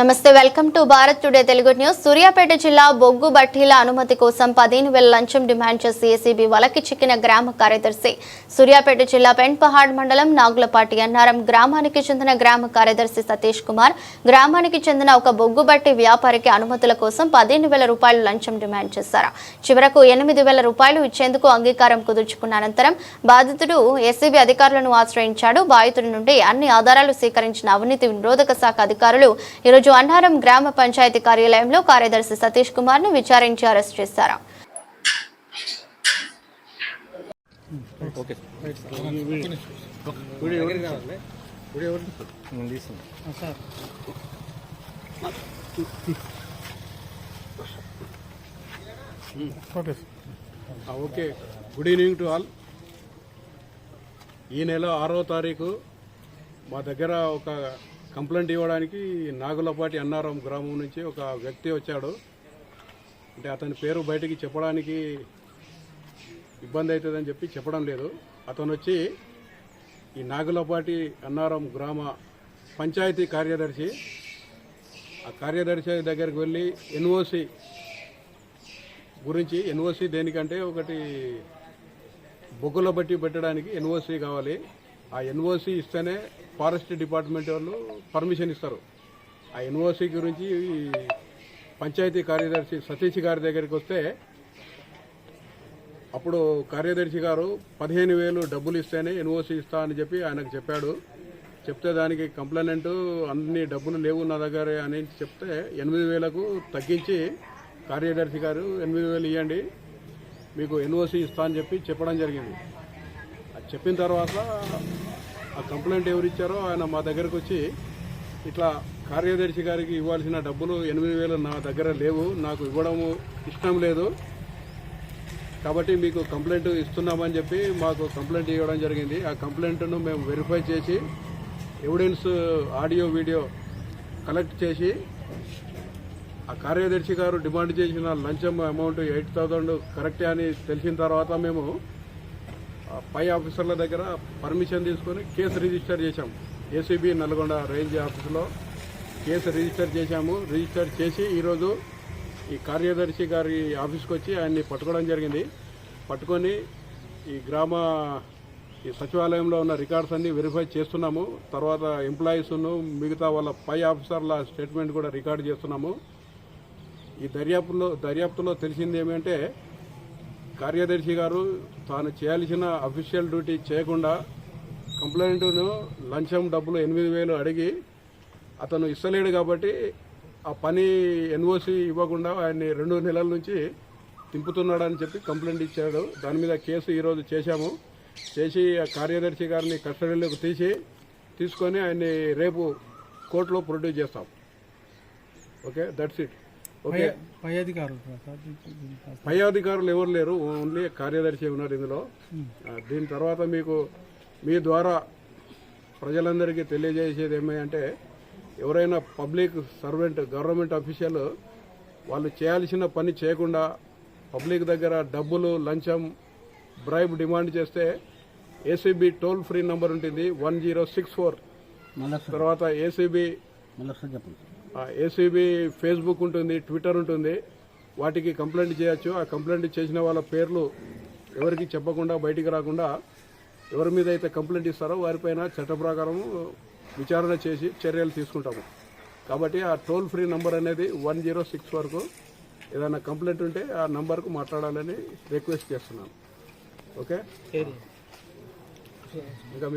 నమస్తే welcome to Bharat today Telugu news. Suryapet జిల్లా బొగ్గు బట్టీల అనుమతి కోసం పదిహేను వేల లంచం డిమాండ్ చేసి ఏసీబీ వలకి చిక్కిన గ్రామ కార్యదర్శి. సూర్యాపేట జిల్లా పెంట్పహాడ్ మండలం నాగులపాటి అన్నారం గ్రామానికి చెందిన గ్రామ కార్యదర్శి సతీష్ కుమార్. గ్రామానికి చెందిన ఒక బొగ్గు బట్టి వ్యాపారికి అనుమతుల కోసం పదిహేను వేల రూపాయలు లంచం డిమాండ్ చేశారు. చివరకు ఎనిమిది వేల రూపాయలు ఇచ్చేందుకు అంగీకారం కుదుర్చుకున్న అనంతరం బాధితుడు ఏసీబీ అధికారులను ఆశ్రయించాడు. బాధితుడి నుండి అన్ని ఆధారాలు సేకరించిన అవినీతి నిరోధక శాఖ అధికారులు ఈరోజు అన్నారం గ్రామ పంచాయతీ కార్యాలయంలో కార్యదర్శి సతీష్ కుమార్ను విచారించి అరెస్ట్ చేశారు. Okay good evening to all. ఈ నెల ఆరో తారీఖు మా దగ్గర ఒక కంప్లైంట్ ఇవ్వడానికి నాగులపాటి అన్నారం గ్రామం నుంచి ఒక వ్యక్తి వచ్చాడు. అంటే అతని పేరు బయటికి చెప్పడానికి ఇబ్బంది అవుతుందని చెప్పి చెప్పడం లేదు. అతను వచ్చి ఈ నాగులపాటి అన్నారం గ్రామ పంచాయతీ కార్యదర్శి ఆ కార్యదర్శి దగ్గరికి వెళ్ళి ఎన్ఓసి గురించి ఎన్ఓసి దేనికంటే ఒకటి బొగ్గుల బట్టి పెట్టడానికి ఎన్ఓసి కావాలి. ఆ ఎన్ఓసి ఇస్తేనే ఫారెస్ట్ డిపార్ట్మెంట్ వాళ్ళు పర్మిషన్ ఇస్తారు. ఆ ఎన్ఓసి గురించి పంచాయతీ కార్యదర్శి సతీష్ గారి దగ్గరికి వస్తే అప్పుడు కార్యదర్శి గారు పదిహేను వేలు డబ్బులు ఇస్తేనే ఎన్ఓసి ఇస్తా అని చెప్పి ఆయనకు చెప్పాడు. చెప్తే దానికి కంప్లైంట్ అన్ని డబ్బులు లేవు నా దగ్గర అని చెప్తే ఎనిమిది వేలకు తగ్గించి కార్యదర్శి గారు ఎనిమిది వేలు ఇవ్వండి మీకు ఎన్ఓసి ఇస్తా అని చెప్పి చెప్పడం జరిగింది. అది చెప్పిన తర్వాత ఆ కంప్లైంట్ ఎవరు ఇచ్చారో ఆయన మా దగ్గరకు వచ్చి ఇట్లా కార్యదర్శి గారికి ఇవ్వాల్సిన డబ్బులు ఎనిమిది వేలు నా దగ్గర లేవు నాకు ఇవ్వడము ఇష్టం లేదు. కాబట్టి మీకు కంప్లైంట్ ఇస్తున్నామని చెప్పి మాకు కంప్లైంట్ ఇవ్వడం జరిగింది. ఆ కంప్లైంట్ను మేము వెరిఫై చేసి ఎవిడెన్స్ ఆడియో వీడియో కలెక్ట్ చేసి ఆ కార్యదర్శి గారు డిమాండ్ చేసిన లంచం అమౌంట్ ఎయిట్ థౌజండ్ కరెక్టే అని తెలిసిన తర్వాత మేము పై ఆఫీసర్ల దగ్గర పర్మిషన్ తీసుకొని కేసు రిజిస్టర్ చేశాం. ఏసీబీ నల్గొండ రేంజ్ ఆఫీసులో కేసు రిజిస్టర్ చేశాము. రిజిస్టర్ చేసి ఈరోజు ఈ కార్యదర్శి గారి ఆఫీస్కి వచ్చి ఆయన్ని పట్టుకోవడం జరిగింది. పట్టుకొని ఈ గ్రామ ఈ సచివాలయంలో ఉన్న రికార్డ్స్ అన్ని వెరిఫై చేస్తున్నాము. తర్వాత ఎంప్లాయీస్ను మిగతా వాళ్ళ పై ఆఫీసర్ల స్టేట్మెంట్ కూడా రికార్డ్ చేస్తున్నాము. ఈ దర్యాప్తులో దర్యాప్తులో తెలిసింది ఏమంటే కార్యదర్శి గారు తాను చేయాల్సిన అఫీషియల్ డ్యూటీ చేయకుండా కంప్లైంట్ను లంచం డబ్బులు ఎనిమిది వేలు అడిగి అతను ఇస్తలేడు కాబట్టి ఆ పని ఎన్ఓసి ఇవ్వకుండా ఆయన్ని రెండు నెలల నుంచి తింపుతున్నాడని చెప్పి కంప్లైంట్ ఇచ్చాడు. దాని మీద కేసు ఈరోజు చేశాము. చేసి ఆ కార్యదర్శి గారిని కస్టడీలోకి తీసి తీసుకొని ఆయన్ని రేపు కోర్టులో ప్రొడ్యూస్ చేస్తాం. ఓకే దట్స్ ఇట్ పై అధికారులు సార్ పై అధికారులు ఎవరు లేరు ఓన్లీ కార్యదర్శి ఉన్నారు ఇందులో. ఆ, దీని తర్వాత మీకు మీ ద్వారా ప్రజలందరికీ తెలియజేసేది ఏమంటే ఎవరైనా పబ్లిక్ సర్వెంట్ గవర్నమెంట్ అఫీషియల్ వాళ్ళు చేయాల్సిన పని చేయకుండా పబ్లిక్ దగ్గర డబ్బులు లంచం బ్రైబ్ డిమాండ్ చేస్తే ఏసీబీ టోల్ ఫ్రీ నంబర్ ఉంటుంది వన్ జీరో సిక్స్ ఫోర్. తర్వాత ఏసీబీ ఏసీబీ ఫేస్బుక్ ఉంటుంది ట్విట్టర్ ఉంటుంది. వాటికి కంప్లైంట్ చేయొచ్చు. ఆ కంప్లైంట్ చేసిన వాళ్ళ పేర్లు ఎవరికి చెప్పకుండా బయటికి రాకుండా ఎవరి మీద అయితే కంప్లైంట్ ఇస్తారో వారిపైన చట్ట ప్రకారం విచారణ చేసి చర్యలు తీసుకుంటాము. కాబట్టి ఆ టోల్ ఫ్రీ నంబర్ అనేది వన్ జీరో సిక్స్ వరకు ఏదైనా కంప్లైంట్ ఉంటే ఆ నంబర్కు మాట్లాడాలని రిక్వెస్ట్ చేస్తున్నాను. ఓకే? ఇంకా